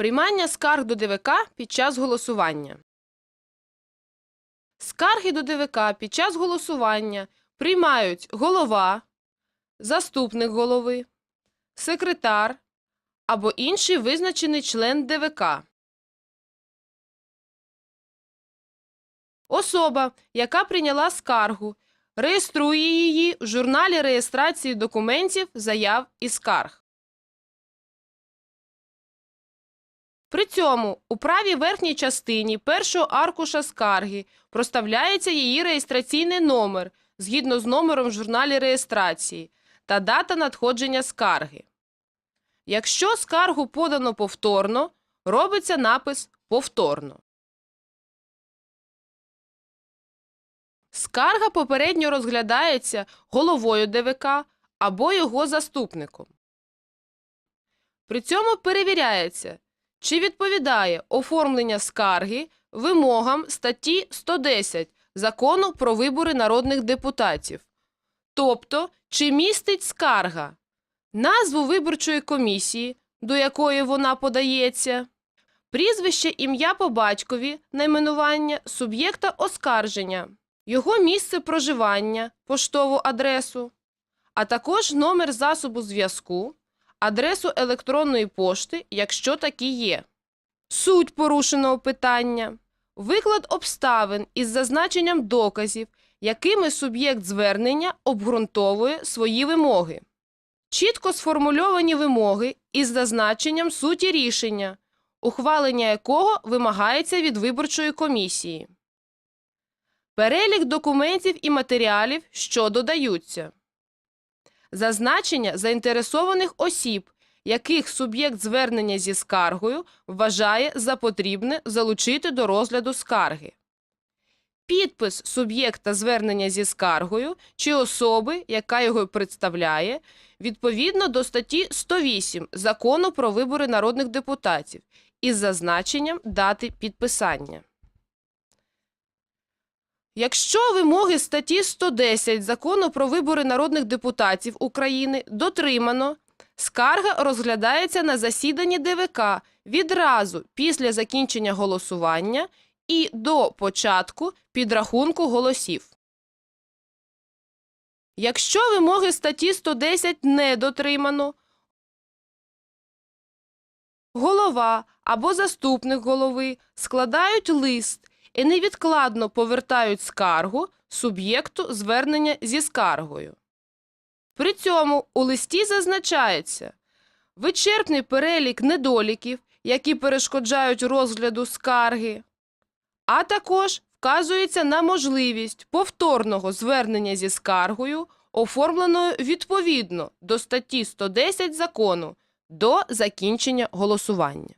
Приймання скарг до ДВК під час голосування. Скарги до ДВК під час голосування приймають голова, заступник голови, секретар або інший визначений член ДВК. Особа, яка прийняла скаргу, реєструє її в журналі реєстрації документів, заяв і скарг. При цьому у правій верхній частині першого аркуша скарги проставляється її реєстраційний номер згідно з номером в журналі реєстрації та дата надходження скарги. Якщо скаргу подано повторно, робиться напис повторно. Скарга попередньо розглядається головою ДВК або його заступником. При цьому перевіряється, чи відповідає оформлення скарги вимогам статті 110 Закону про вибори народних депутатів, тобто чи містить скарга назву виборчої комісії, до якої вона подається, прізвище ім'я по батькові, найменування суб'єкта оскарження, його місце проживання, поштову адресу, а також номер засобу зв'язку, адресу електронної пошти, якщо такі є. Суть порушеного питання, виклад обставин із зазначенням доказів, якими суб'єкт звернення обґрунтовує свої вимоги. Чітко сформульовані вимоги із зазначенням суті рішення, ухвалення якого вимагається від виборчої комісії. Перелік документів і матеріалів, що додаються. Зазначення заінтересованих осіб, яких суб'єкт звернення зі скаргою вважає за потрібне залучити до розгляду скарги. Підпис суб'єкта звернення зі скаргою чи особи, яка його представляє, відповідно до статті 108 Закону про вибори народних депутатів із зазначенням дати підписання. Якщо вимоги статті 110 Закону про вибори народних депутатів України дотримано, скарга розглядається на засіданні ДВК відразу після закінчення голосування і до початку підрахунку голосів. Якщо вимоги статті 110 не дотримано, голова або заступник голови складають лист і невідкладно повертають скаргу суб'єкту звернення зі скаргою. При цьому у листі зазначається вичерпний перелік недоліків, які перешкоджають розгляду скарги, а також вказується на можливість повторного звернення зі скаргою, оформленою відповідно до статті 110 закону до закінчення голосування.